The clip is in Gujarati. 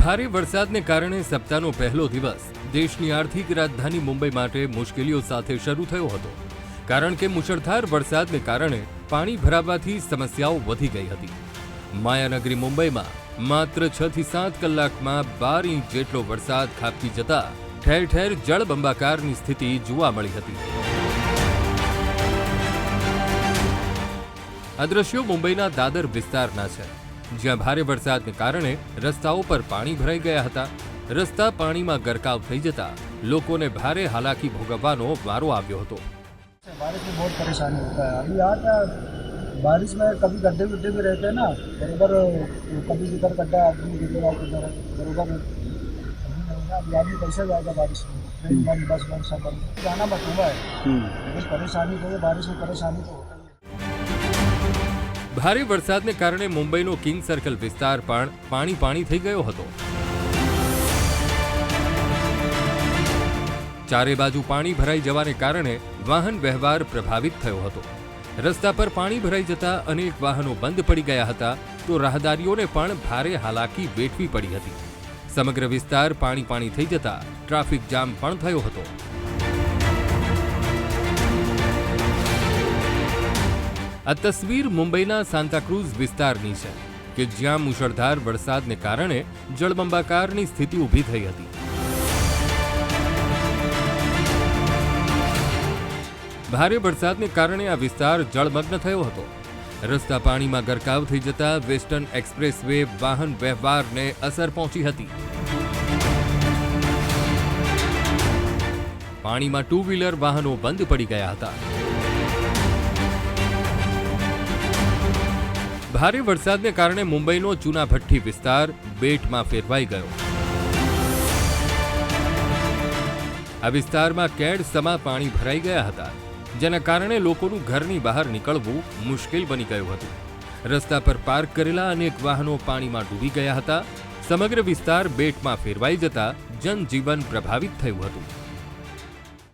ભારે વરસાદને કારણે સપ્તાહનો પહેલો દિવસ દેશની આર્થિક રાજધાની મુંબઈ માટે મુશ્કેલીઓ સાથે શરૂ થયો હતો. કારણ કે મુશળધાર વરસાદને કારણે પાણી ભરાવાથી સમસ્યાઓ વધી ગઈ હતી. માયાનગરી મુંબઈમાં માત્ર છ થી સાત કલાકમાં બાર ઇંચ જેટલો વરસાદ ખાબકી જતા ઠેર ઠેર જળબંબાકારની સ્થિતિ જોવા મળી હતી. આ મુંબઈના દાદર વિસ્તારના છે. જ્યાં ભારે વરસાદને કારણે રસ્તાઓ પર પાણી ભરાઈ ગયા હતા રસ્તા પાણીમાં ગરકાવ થઈ જતા લોકોને ભારે હાલાકી ભોગવવાનો વારો આવ્યો હતો बारिश में बहुत परेशानी होता है अभी यहाँ का बारिश में कभी गड्ढे गुड्ढे में रहते हैं ना बरोबर कभी इधर गड्ढा आदमी गिर गया तो उधर बरोबर अभी नहीं है, अभी आदमी कैसे जाएगा बारिश में ट्रेन बंद बस बंद सब बंद जाना मत हुआ है बस परेशानी तो है बारिश में परेशानी तो होता ही है ભારે વરસાદને કારણે મુંબઈનો કિંગ સર્કલ વિસ્તાર પણ પાણી પાણી થઈ ગયો હતો. ચારે બાજુ પાણી ભરાઈ જવાને કારણે વાહન વ્યવહાર પ્રભાવિત થયો હતો. રસ્તા પર પાણી ભરાઈ જતા અનેક વાહનો બંધ પડી ગયા હતા, તો રાહદારીઓને પણ ભારે હાલાકી વેઠવી પડી હતી. સમગ્ર વિસ્તાર પાણી પાણી થઈ જતા ટ્રાફિક જામ પણ થયો હતો. આ તસવીર મુંબઈના સાંતાક્રુઝ વિસ્તારની છે, કે જ્યાં મુશળધાર વરસાદને કારણે જળબંબાકારની સ્થિતિ ઊભી થઈ હતી. ભારે વરસાદને કારણે આ વિસ્તાર જળમગ્ન થયો હતો. રસ્તા પાણીમાં ગરકાવ થઈ જતા વેસ્ટર્ન એક્સપ્રેસ વે વાહન વ્યવહારને અસર પહોંચી હતી. પાણીમાં ટુ વ્હીલર વાહનો બંધ પડી ગયા હતા. ભારે વરસાદને કારણે મુંબઈનો ચૂનાભઠ્ઠી વિસ્તાર બેટમાં ફેરવાઈ ગયો. આ વિસ્તારમાં કેડ સમા પાણી ભરાઈ ગયા હતા, જેના કારણે લોકોનું ઘરની બહાર નીકળવું મુશ્કેલ બની ગયું હતું. રસ્તા પર પાર્ક કરેલા અનેક વાહનો પાણીમાં ડૂબી ગયા હતા. સમગ્ર વિસ્તાર બેટમાં ફેરવાઈ જતા જનજીવન પ્રભાવિત થયું હતું.